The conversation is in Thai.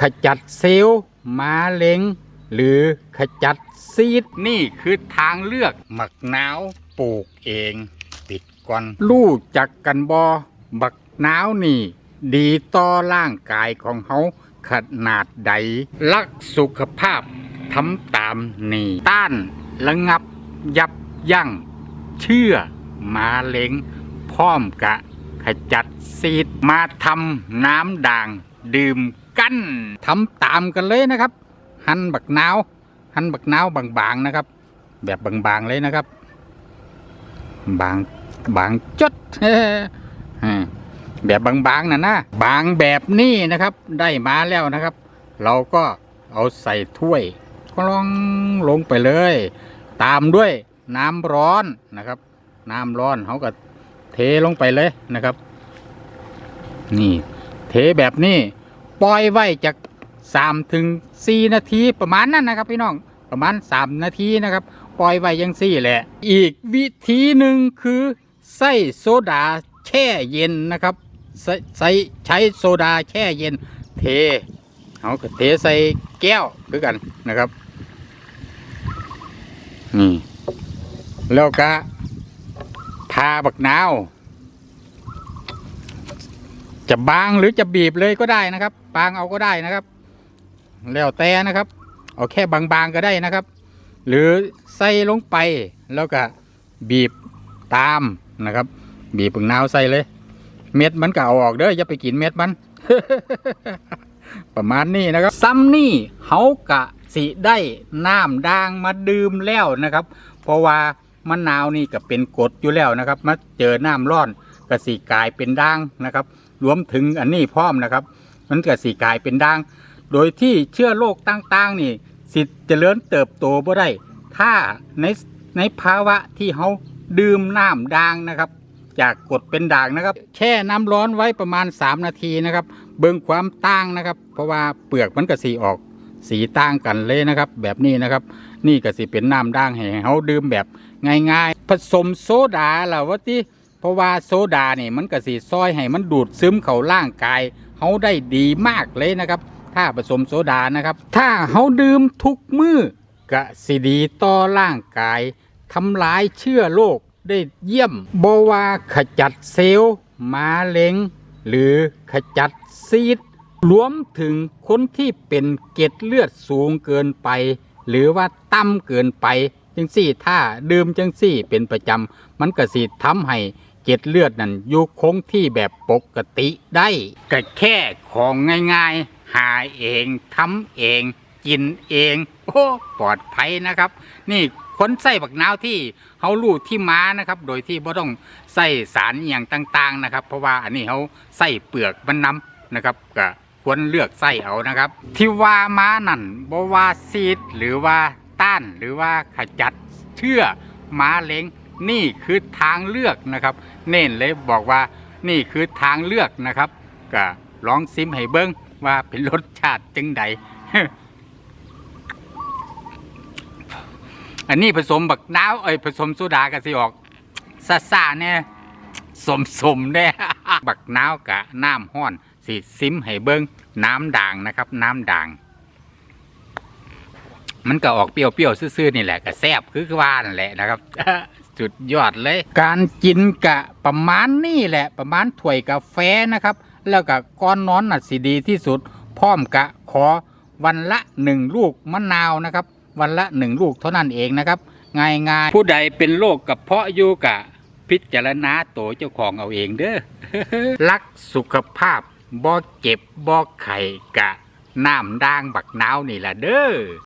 ขจัดเซลล์มาเล็ง หรือขจัดซีด นี่คือทางเลือกหมักนาวปลูกเอง ติดก่อนรู้จักกันบอบักนาวนี่ ดีต่อร่างกายของเขาขนาดใดรักสุขภาพทำตามนี่ต้านระงับยับยั้งเชื่อมาเล็ง พร้อมกะขจัดซีดมาทำน้ำด่างดื่ม กันทำตามกันเลยนะครับ หั่นบักนาว หั่นบักนาวบางๆนะครับ แบบบางๆเลยนะครับ บางบางจดแบบบางๆนะนะบางแบบนี้นะครับ ได้มาแล้วนะครับ เราก็เอาใส่ถ้วยก็ลองลงไปเลย ตามด้วยน้ำร้อนนะครับ น้ำร้อนเขาก็เทลงไปเลยนะครับ นี่ เทแบบนี้ ปล่อยไว้จากสามถึงสี่นาทีประมาณนั้นนะครับ พี่น้องประมาณสามนาทีนะครับ ปล่อยไว้ยังสี่แหละ อีกวิธีหนึ่งคือใส่โซดาแช่เย็นนะครับใส่ใช้โซดาแช่เย็นเทเอาเทใส่แก้วคือกันนะครับนี่แล้วก็ทาบักนาว จะบางหรือจะบีบเลยก็ได้นะครับ บางเอาก็ได้นะครับ แล้วแต่นะครับ เอาแค่บางๆก็ได้นะครับ หรือใส่ลงไปแล้วก็บีบตามนะครับ บีบบักนาวใส่เลย เม็ดมันก็เอาออกเด้ออย่าไปกินเม็ดมัน ประมาณนี้นะครับซ้ำนี่เขากะสิได้น้ำด่างมาดื่มแล้วนะครับ เพราะว่ามะนาวนี่ก็เป็นกรดอยู่แล้วนะครับ มาเจอน้ำร้อนก็สิกลายเป็นด่างนะครับ รวมถึงอันนี้พร้อมนะครับ มันก็สิกลายเป็นด่าง โดยที่เชื้อโรคต่างๆ นี่ สิเจริญเติบโตบ่ได้ ถ้าในในภาวะที่เขาดื่มน้ำด่างนะครับ จากกดเป็นด่างนะครับ แช่น้ำร้อนไว้ประมาณ 3 นาทีนะครับ เบิ่งความต่างนะครับ เพราะว่าเปลือกมันก็สีออกสีต่างกันเลยนะครับ แบบนี้นะครับ นี่ก็สิเป็นน้ำด่างให้เขาดื่มแบบง่าย ๆ ผสมโซดาล่ะว่าที่ เพราะว่าโซดาเนี่ยมันก็สิซอยให้มันดูดซึมเข้าร่างกายเขาได้ดีมากเลยนะครับ ถ้าผสมโซดานะครับ ถ้าเขาดื่มทุกมือก็สิดีต่อร่างกายทำลายเชื้อโรคได้เยี่ยมบว่าขจัดเซลล์มาเล็ง หรือขจัดซีดรวมถึงคนที่เป็นเกล็ดเลือดสูงเกินไป หรือว่าต่ำเกินไป จังสี่ถ้าดื่มจังสี่เป็นประจำมันก็สิทำให้เกล็ดเลือดนั่นอยู่คงที่แบบปกติได้ก็แค่ของง่ายๆ หาเองทำเอง กินเอง โอ้ปลอดภัยนะครับ นี่คนใส่บักนาวที่เขาลูดที่ม้านะครับ โดยที่บ่ต้องใส่สารอย่างต่าง ๆนะครับ เพราะว่าอันนี้เขาใส่เปลือกมันน้ำนะครับก็ควรเลือกใส่เอานะครับ ที่ว่าม้านั่นบ่ว่าซีดหรือว่า ต้านหรือว่าขจัดเชื่อม้าเล้งนี่คือทางเลือกนะครับ เน้นเลยบอกว่านี่คือทางเลือกนะครับก็ลองซิมให้เบิ้งว่าเป็นรสชาติจังใดอันนี้ผสมบักน้าวเอ้ยผสมโซดากันสิออกซาซาๆเนี่ยสมสมๆเนี่ยบักน้าวกะน้ำห้อนสิซิมให้เบิ้งน้ำด่างนะครับ น้ำด่าง มันก็ออกเปรี้ยวๆซื่อๆนี่แหละก็แซ่บคือว่านั่นแหละนะครับสุดยอดเลย การกินกะประมาณนี่แหละ ประมาณถ้วยกาแฟนะครับ แล้วก็ก้อนนอนน่ะสิดีที่สุด พร้อมกะขอวันละหนึ่งลูกมะนาวนะครับ วันละหนึ่งลูกเท่านั้นเองนะครับ ง่ายๆผู้ใดเป็นโรคกับเพาะอยู่กะ พิจารณาตัวเจ้าของเอาเองเด้อรักสุขภาพบ่เจ็บบ่ไข้กะน้ำด่างบักนาวนี่ละเด้อ